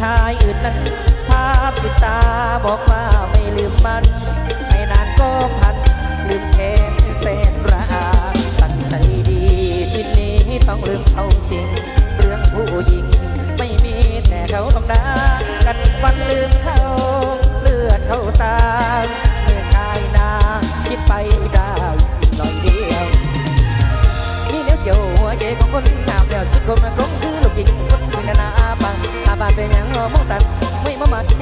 ชายอื่นนั้น ภาพติดตาบอกว่าไม่ลืมมัน ไม่นานก็พัน ลืมแค้นแสนราตั้งใจดีทีนี้ต้องลืมเอาจริง เรื่องผู้หญิง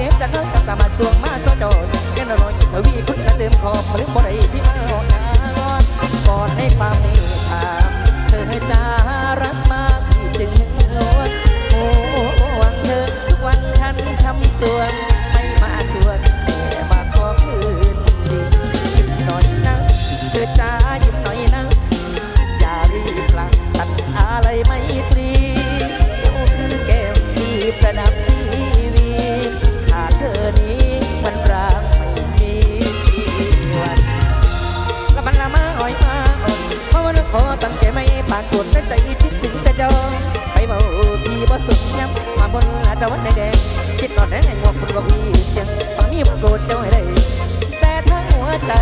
ก็บตะเข้าตามาสวงมาสอโดดแค่นอนทวีคุณละเติมขอบหรือบ่ได้พี่มาหอนก่อนในความน ตะวันแดงคิดนอนแหงไอ้งวงคุณบอกวีเสียงฟังมีมันโกรธเจ้าให้ได้แต่ทั้งหัวใจ